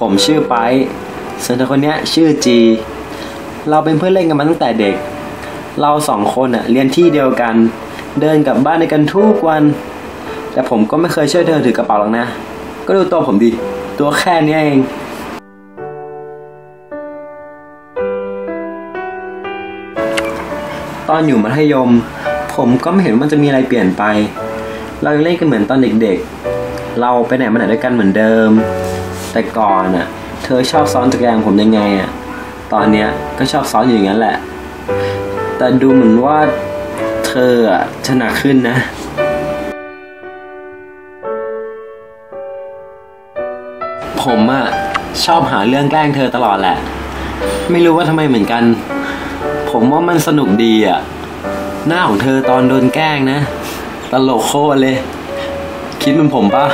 ผมชื่อไปส่วนเธอคนนี้ชื่อจี เราเป็นเพื่อนเล่นกันมาตั้งแต่เด็ก เราสองคนอะเรียนที่เดียวกัน เดินกลับบ้านด้วยกันทุกวัน แต่ผมก็ไม่เคยช่วยเธอถือกระเป๋าหรอกนะ ก็ดูตัวผมดิ ตัวแค่นี้เองตอนอยู่มัธยม ผมก็ไม่เห็นว่ามันจะมีอะไรเปลี่ยนไป เรายังเล่นกันเหมือนตอนเด็กๆ เราไปไหนมาไหนด้วยกันเหมือนเดิม แต่ก่อนอะ เธอชอบซ้อนจักรยานผมยังไงอะ ตอนเนี้ยก็ชอบซ้อนอยู่อย่างนั้นแหละ แต่ดูเหมือนว่าเธออะจะหนักขึ้นนะผมอะชอบหาเรื่องแกล้งเธอตลอดแหละ ไม่รู้ว่าทำไมเหมือนกัน ผมว่ามันสนุกดีอะหน้าของเธอตอนโดนแกล้งนะ ตลกโคตรเลย คิดเหมันผมปะ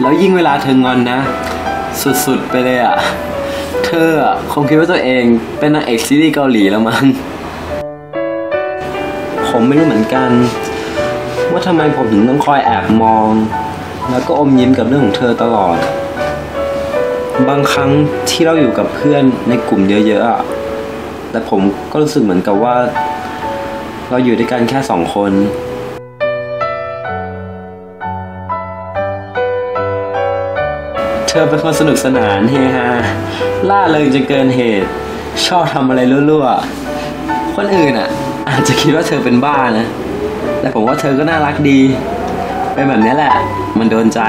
แล้วยิ่งเวลาเธองอนนะ สุดๆไปเลยอะ เธอคงคิดว่าตัวเองเป็นนางเอกซีรีส์เกาหลีแล้วมั้งผมไม่รู้เหมือนกัน ว่าทำไมผมถึงต้องคอยแอบมอง แล้วก็อมยิ้มกับเรื่องของเธอตลอด บางครั้งที่เราอยู่กับเพื่อนในกลุ่มเยอะๆอะแต่ผมก็รู้สึกเหมือนกับว่า เราอยู่ด้วยกันแค่สองคน เธอเป็นคนสนุกสนานเฮฮาล่าเริงจนเกินเหตุ ชอบทำอะไรรั่วๆ คนอื่นอะ อาจจะคิดว่าเธอเป็นบ้านะ แต่ผมว่าเธอก็น่ารักดี เป็นแบบนี้แหละ มันโดนใจ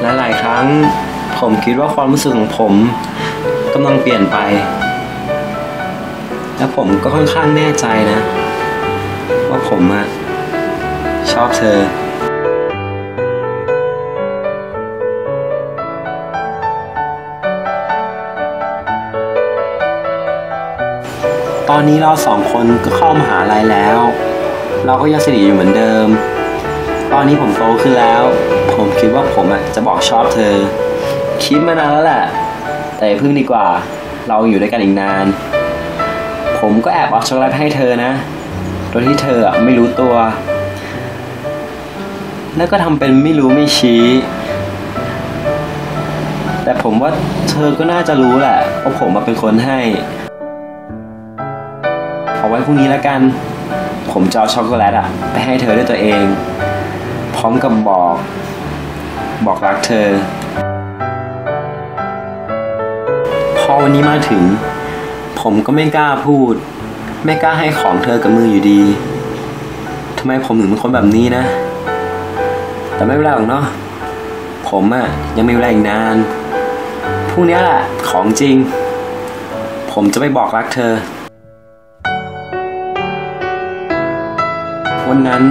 หลายๆครั้ง ผมคิดว่าความรู้สึกของผมกำลังเปลี่ยนไป และผมก็ค่อนข้างแน่ใจนะ ว่าผมอะ ชอบเธอตอนนี้เราสองคนก็เข้ามหาลัยแล้ว เราก็ยังสนิทอยู่เหมือนเดิม ตอนนี้ผมโตขึ้นแล้ว ผมคิดว่าผมอะจะบอกชอบเธอ คิดมานานแล้วแหละ แต่เพึ่งดีกว่า เราอยู่ด้วยกันอีกนาน ผมก็แอบเอาช็อกโกแลตให้เธอนะ โดยที่เธออะไม่รู้ตัว แล้วก็ทำเป็นไม่รู้ไม่ชี้ แต่ผมว่าเธอก็น่าจะรู้แหละว่าผมมาเป็นคนให้ เอาไว้พรุ่งนี้แล้วกัน ผมจะเอาช็อกโกแลตอะไปให้เธอด้วยตัวเอง พร้อมกับบอก บอกรักเธอ พอวันนี้มาถึง ผมก็ไม่กล้าพูด ไม่กล้าให้ของเธอกับมืออยู่ดีทำไมผมถึงเป็นคนแบบนี้นะ แต่ไม่เป็นไรหรอกเนาะผมอะยังม่เป็นไรอีกนานพรุ่งนี้แหละของจริง ผมจะไปบอกรักเธอ วันนั้น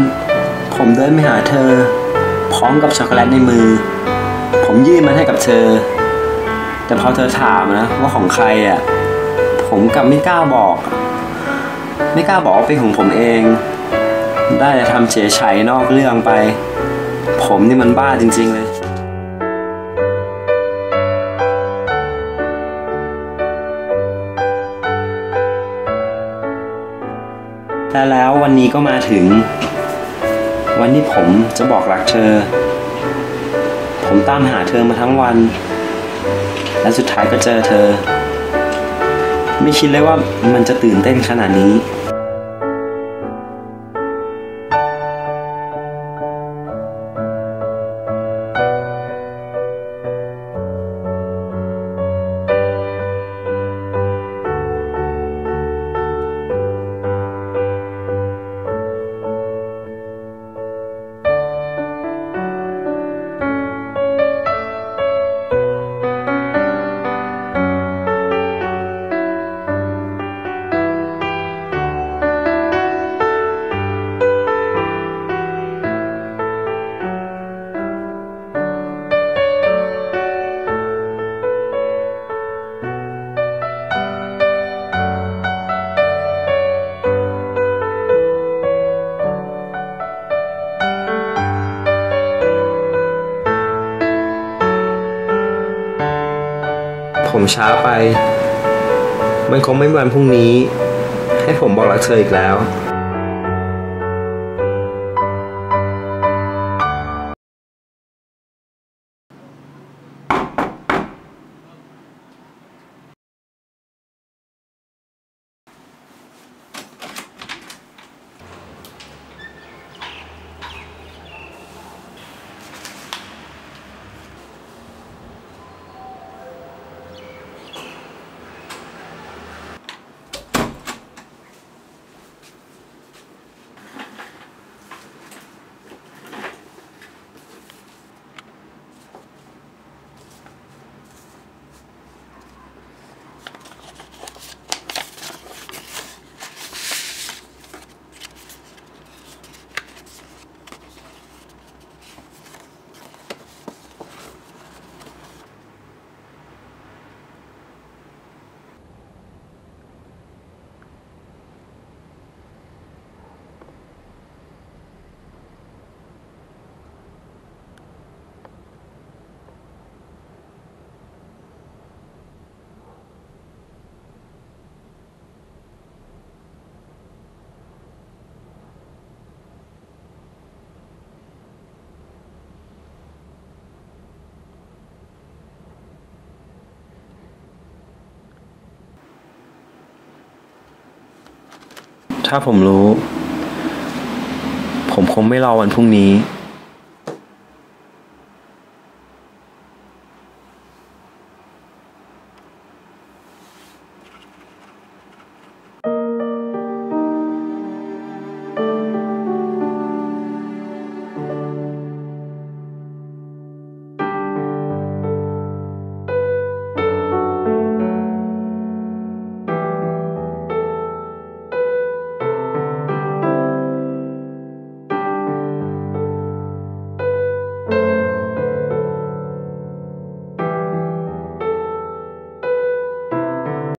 ผมเดินไปหาเธอ พร้อมกับช็อกโกแลตในมือ ผมยื่นมันให้กับเธอ แต่พอเธอถามนะว่าของใครอะผมกลับไม่กล้าบอก ไม่กล้าบอกว่าเป็นของผมเอง ได้แต่ทำเฉยไฉนอกเรื่องไป ผมนี่มันบ้าจริง ๆ เลยและแล้ววันนี้ก็มาถึง วันที่ผมจะบอกรักเธอ ผมตามหาเธอมาทั้งวัน และสุดท้ายก็เจอเธอ ไม่คิดเลยว่ามันจะตื่นเต้นขนาดนี้ ผมช้าไป มันคงไม่มีวันพรุ่งนี้ ให้ผมบอกรักเธออีกแล้ว ถ้าผมรู้ ผมคงไม่รอวันพรุ่งนี้